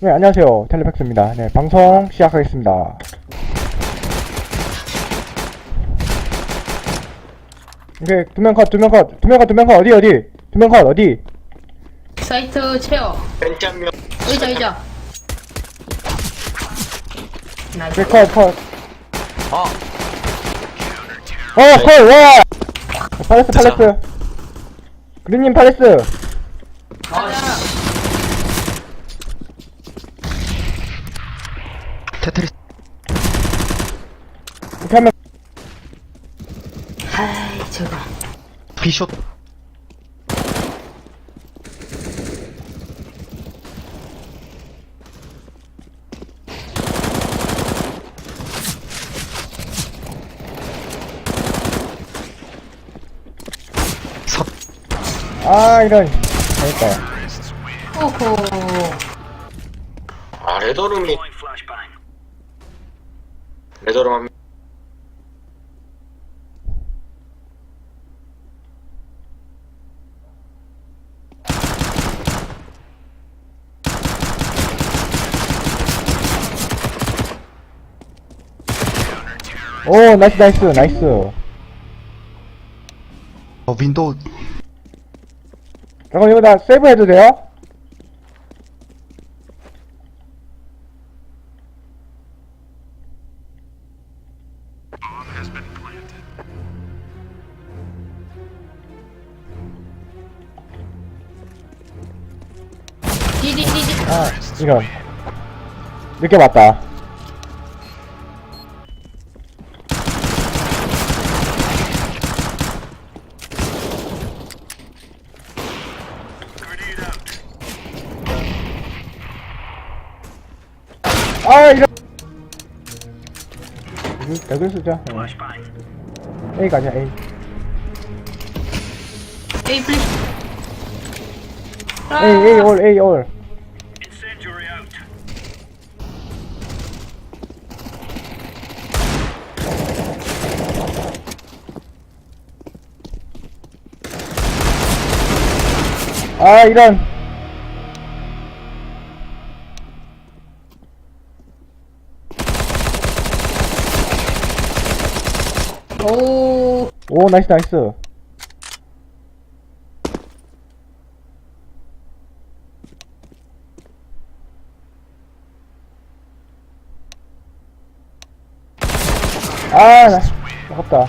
네, 안녕하세요. 텔레팩스입니다. 네, 방송 시작하겠습니다. 오케이, 두명 컷, 두명 컷, 두명 컷, 두명 컷, 어디, 어디? 두명 컷, 어디? 사이트 체어 벤장면 의자 의자 오케이, 컷, 컷. 아 어, 컷, 와! 팔레스. 팔레스. 그린님 팔레스. 가자 테트리스 하면, 하이 저거. 비숏 섭. 아, 이런. 재밌다. 오호. 아, 레더룸이 한 오, 나이스, 나이스, 나이스. 어, 윈도우 잠깐, 이거 나 세이브 해도 돼요? 디디디디 아, 이런. 늦게 봤다. 아, 이런. 여기 쓰자. A 가자, A. 에이 플리즈 A, A, 올, A, 올. 아, 이런. 오 오, 나이스, 나이스. 아, 나, 아깝다.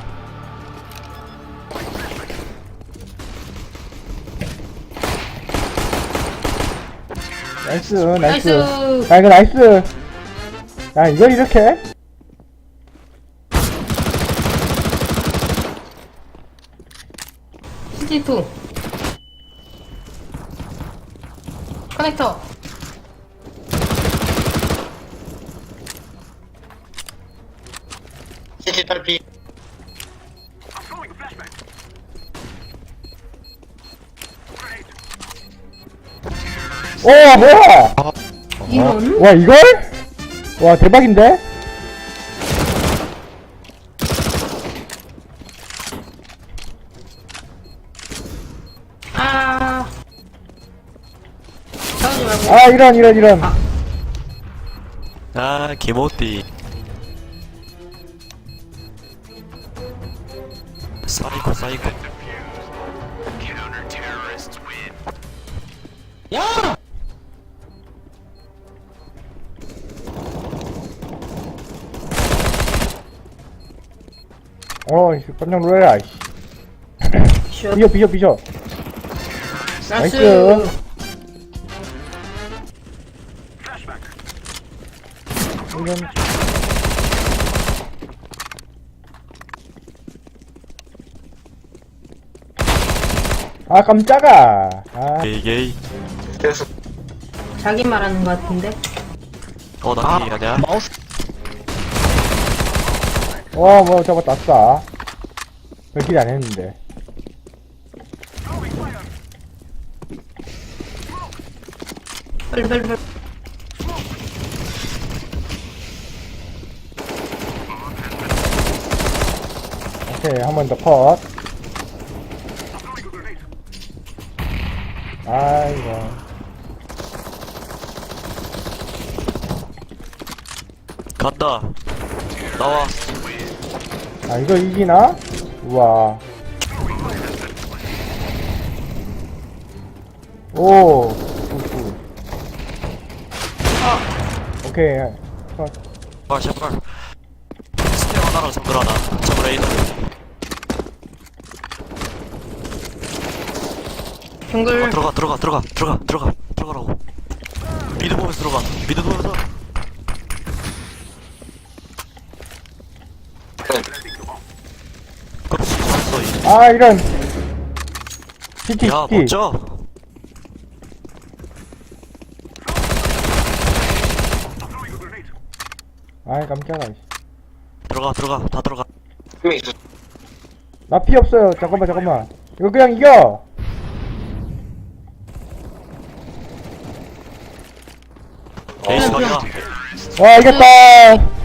나이스, 나이스. 나이스 야, 이거 나이스. 야, 이걸 이렇게? 해? CT2 커넥터 CT 탈피 오, 뭐야! 이런 와, 이걸? 와, 대박인데? 말고 아, 이런, 이런, 이런. 아, 기모띠. 사이코, 사이코. 야! 어, 이씨, 깜짝 놀래라, 이씨. 슛 비져, 비져, 비져. 나이스 나이스. 이런. 아, 깜짝아. 아, 게이, 게이. 그래서 자기 말하는 것 같은데 어, 나 게이 아니야? 마우스 와, 뭐, 저거 땄다. 별길 안 했는데. 빨리 빨리 빨리 오케이, 한 번 더 컷. 아이고. 간다 나와 아 이거 이기나? 우와 오 굿굿 오케이 컷. 아 제발 스테어 하나랑 정글 하나 정글 에이드 정글. 어, 들어가 들어가 들어가 들어가 들어가. 들어가라고. 미드 보면서 들어가. 미드 보면서. 그렇지 잘했어 이. 아 이런 CT 야 CT 멋져. 아이 깜짝아 씨. 들어가 들어가. 다 들어가. 한명 있어. 나피 없어요. 잠깐만 잠깐만. 이거 그냥 이겨 에이스 가자 와 이겼다